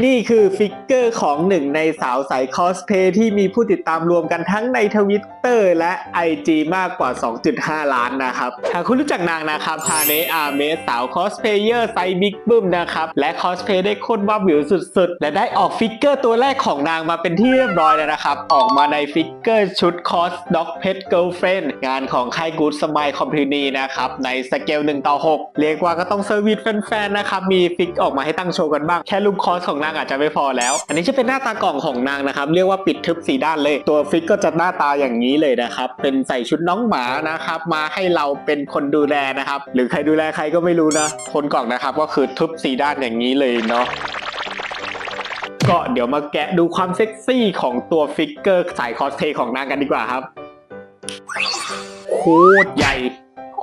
นี่คือฟิกเกอร์ของหนึ่งในสาวสายคอสเพย์ที่มีผู้ติดตามรวมกันทั้งในทวิตเตอร์และ IG มากกว่า 2.5 ล้านนะครับหากคุณรู้จักนางนะครับฮาเนอาเมสสาวคอสเพเยอร์ไซบิ๊กบึ้มนะครับ และคอสเพย์ได้โคตรบ้าบิวสุดๆ และได้ออกฟิกเกอร์ตัวแรกของนางมาเป็นที่เรียบร้อยแล้วนะครับ ออกมาในฟิกเกอร์ชุดคอสด็อกเพ t เกิลเฟนงานของค่ายกูดสมายคอมพ a นีนะครับ ในสเกล1ต่อ6เรียกว่าก็ต้องเซอร์วิสแฟนๆนะครับมีฟิกออกมาให้ตั้งโชว์กันบ้างแค่รูปคอสของนางอาจจะไม่พอแล้ว อันนี้จะเป็นหน้าตากล่องของนางนะครับ เรียกว่าปิดทึบสีด้านเลย ตัวฟิกก็จะหน้าตาอย่างนี้เลยนะครับ เป็นใส่ชุดน้องหมานะครับ มาให้เราเป็นคนดูแลนะครับ หรือใครดูแลใครก็ไม่รู้นะ คนกล่องนะครับก็คือทึบสีด้านอย่างนี้เลยเนาะก็เดี๋ยวมาแกะดูความเซ็กซี่ของตัวฟิกเกอร์สายคอสเพย์ของนางกันดีกว่าครับ โคตรใหญ่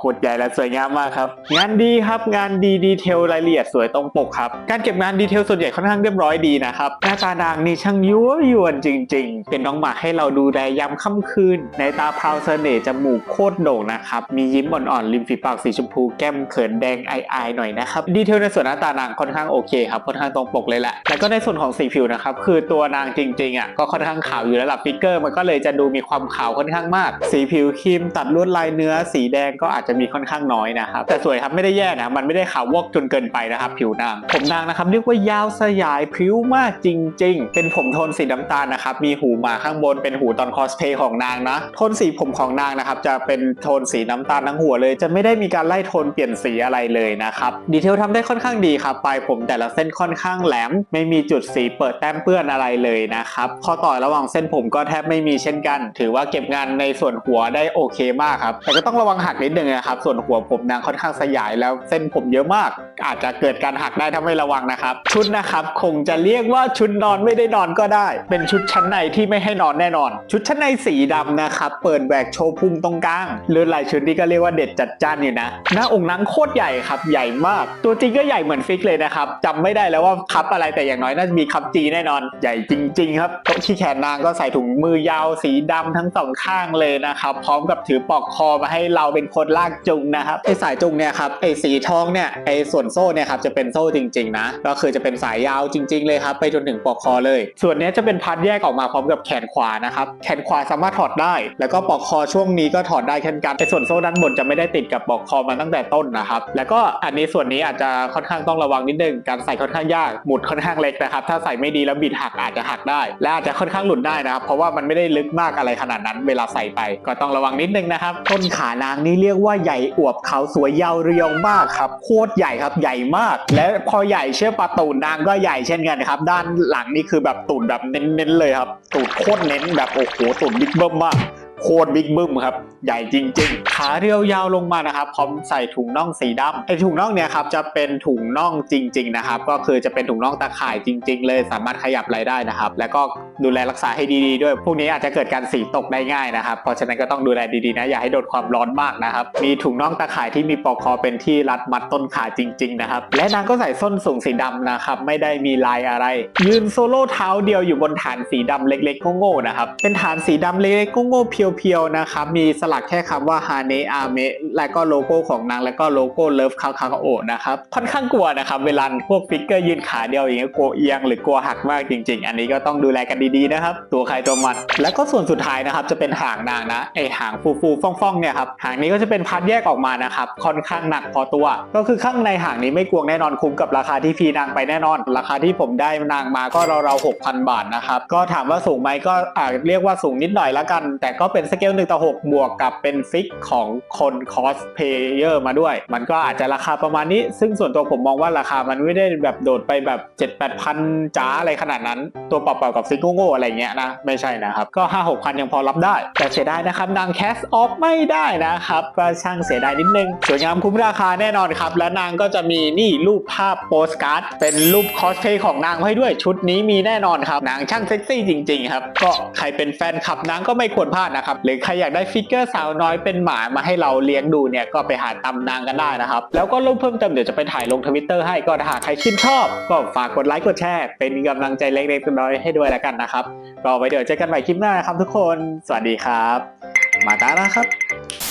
โคตรใหญ่และสวยงามมากครับ งานดีครับงานดีดีเทลรายละเอียดสวยตรงปกครับ การเก็บงานดีเทลส่วนใหญ่ค่อนข้างเรียบร้อยดีนะครับหน้าตานางนี่ช่างยั่วยวนจริง ๆ เป็นน้องหมาให้เราดูแลยามค่ำคืน ในตาพราวเสน่ห์จมูกโคตรโด่งนะครับมียิ้มอ่อนๆริมฝีปากสีชมพูแก้มเขินแดงไอายๆหน่อยนะครับดีเทลในส่วนหน้าตานางค่อนข้างโอเคครับค่อนข้างตรงปกเลยแหละแล้วก็ในส่วนของสีผิวนะครับคือตัวนางจริงๆอะก็ค่อนข้างขาวอยู่แล้วล่ะฟิกเกอร์มันก็เลยจะดูมีความขาวค่อนข้างมาก สีผิวครีมตัดลวดลายเนื้อ สีแดงก็อาจจะจะมีค่อนข้างน้อยนะครับ แต่สวยครับไม่ได้แย่นะ มันไม่ได้ขาววอกจนเกินไปนะครับ ผิวนาง ผมนางนะครับเรียกว่ายาวสยายพริ้วมากจริง ๆ เป็นผมโทนสีน้ำตาลนะครับ มีหูหมาข้างบนเป็นหูตอนคอสเพย์ของนางนะ โทนสีผมของนางนะครับจะเป็นโทนสีน้ำตาลทั้งหัวเลย จะไม่ได้มีการไล่โทนเปลี่ยนสีอะไรเลยนะครับ ดีเทลทำได้ค่อนข้างดีครับ ปลายผมแต่ละเส้นค่อนข้างแหลม ไม่มีจุดสีเปิดแต้มเปื้อนอะไรเลยนะครับ ข้อต่อระหว่างเส้นผมก็แทบไม่มีเช่นกัน ถือว่าเก็บงานในส่วนหัวได้โอเคมากครับ แต่ก็ต้องระวังหักนิดนึงนะครับ ส่วนหัวผมนางค่อนข้างสยายแล้วเส้นผมเยอะมาก อาจจะเกิดการหักได้ถ้าไม่ระวังนะครับ ชุดนะครับคงจะเรียกว่าชุดนอนไม่ได้นอนก็ได้ เป็นชุดชั้นในที่ไม่ให้นอนแน่นอน ชุดชั้นในสีดำนะครับเปิดแหวกโชว์พุงตรงกลางเลือดลายชุดนี้ก็เรียกว่าเด็ดจัดจ้านอยู่นะหน้าองค์นางโคตรใหญ่ครับใหญ่มาก ตัวจริงก็ใหญ่เหมือนฟิกเลยนะครับจำไม่ได้แล้วว่าคับอะไรแต่อย่างน้อยน่าจะมีคับจีแน่นอน ใหญ่จริง ๆ ครับที่แขนนางก็ใส่ถุงมือยาวสีดำทั้งสองข้างเลยนะครับพร้อมกับถือปลอกคอมาให้เราเป็นคนลากจุงนะครับไอสายจุงเนี่ยครับไอสีทองเนี่ยไอส่วนโซ่เนี่ยครับจะเป็นโซ่จริงๆนะก็คือจะเป็นสายยาวจริง ๆ เลยครับไปจนถึงปลอกคอเลย ส่วนนี้จะเป็นพัดแยกออกมาพร้อมกับแขนขวานะครับแขนขวาสามารถถอดได้ แล้วก็ปลอกคอช่วงนี้ก็ถอดได้เช่นกันไอส่วนโซ่ด้านบนจะไม่ได้ติดกับปลอกคอมาตั้งแต่ต้นนะครับแล้วก็อันนี้ส่วนนี้อาจจะค่อนข้างต้องระวังนิดนึงการใส่ค่อนข้างยากหมุดค่อนข้างเล็กนะครับถ้าใส่ไม่ดีแล้วบิดหักอาจจะหักได้ และอาจจะค่อนข้างหลุดได้นะครับ เพราะว่ามันไม่ได้ลึกมากอะไรขนาดนั้น เวลาใส่ไปก็ต้องระวังนิดนึงนะครับต้นขานางนี่เรียกว่าใหญ่อวบเขาสวยยาวเรียวมากครับโคตรใหญ่ครับใหญ่มาก และพอใหญ่เชื่อปลาตูนนางก็ใหญ่เช่นกันครับ ด้านหลังนี่คือแบบตูดแบบเน้นๆเลยครับตูดโคตรเน้นแบบโอ้โหตูดบิ๊กเบิ้มมาก โคตรบิ๊กบึ้มครับ ใหญ่จริง ๆ ขาเรียวยาวลงมานะครับพร้อมใส่ถุงน่องสีดำไอถุงน่องเนี่ยครับจะเป็นถุงน่องจริง ๆ นะครับ ก็คือจะเป็นถุงน่องตาข่ายจริง ๆ เลยสามารถขยับอะไรได้นะครับ แล้วก็ดูแลรักษาให้ดีๆด้วย พวกนี้อาจจะเกิดการสีตกได้ง่ายนะครับ เพราะฉะนั้นก็ต้องดูแลดีๆนะอย่าให้โดนความร้อนมากนะครับมีถุงน่องตาข่ายที่มีปลอกคอเป็นที่รัดมัดต้นขาจริง ๆ นะครับ และนางก็ใส่ส้นสูงสีดำนะครับไม่ได้มีลายอะไร ยืนโซโล่เท้าเดียวอยู่บนฐานสีดำเล็กๆโง่ๆนะครับเป็นฐานสีดำเล็กๆโง่ๆเพียวๆนะครับ มีสลักแค่คำว่าฮาเนอาเมะและก็โลโก้ของนาง และก็โลโก้เลิฟคาคาโอนะครับ ค่อนข้างกลัวนะครับ เวลาพวกฟิกเกอร์ยืนขาเดียวอย่างเงี้ยกลัวเอียงหรือกลัวหักมากจริง ๆ อันนี้ก็ต้องดูแลกันดีๆนะครับ ตัวใครตัวมัน แล้วก็ส่วนสุดท้ายนะครับจะเป็นหางนางนะไอหางฟูๆฟ่องๆเนี่ยครับหางนี้ก็จะเป็นพัดแยกออกมานะครับค่อนข้างหนักพอตัว ก็คือข้างในหางนี้ไม่กวงแน่นอนคุ้มกับราคาที่พีนางไปแน่นอน ราคาที่ผมได้นางมาก็เราๆ6,000บาทนะครับก็ถามว่าสูงไหมก็อาจเรียกว่าสูงนิดหน่อยละกัน แต่ก็เป็น็นสเกล1ต่อ6บวกกับเป็นฟิกของคนคอสเพเยอร์มาด้วย มันก็อาจจะราคาประมาณนี้ ซึ่งส่วนตัวผมมองว่าราคามันไม่ได้แบบโดดไปแบบ7 8พันจ้าอะไรขนาดนั้น ตัวเปล่าๆกับฟิกโง่ๆอะไรเงี้ยนะ ไม่ใช่นะครับ ก็ 5 6 พันยังพอรับได้ แต่เสียดายนะครับนางแคสออฟไม่ได้นะครับก็ช่างเสียดายนิดนึงสวยงามคุ้มราคาแน่นอนครับ และนางก็จะมีนี่รูปภาพโปสการ์ดเป็นรูปคอสเพย์ของนางให้ด้วยชุดนี้มีแน่นอนครับนางช่างเซ็กซี่จริงๆครับก็ใครเป็นแฟนคลับนางก็ไม่ควรพลาดนะครับหรือใครอยากได้ฟิกเกอร์สาวน้อยเป็นหมามาให้เราเลี้ยงดูเนี่ยก็ไปหาตำนางกันได้นะครับ แล้วก็รูปเพิ่มเติมเดี๋ยวจะไปถ่ายลงทวิตเตอร์ให้ก็ถ้าหากใครชื่นชอบ ก็ฝากกดไลค์กดแชร์เป็นกำลังใจเล็กๆน้อยๆให้ด้วยแล้วกันนะครับก็ไว้เดี๋ยวเจอกันใหม่คลิปหน้านะครับทุกคน สวัสดีครับ มาตานะครับ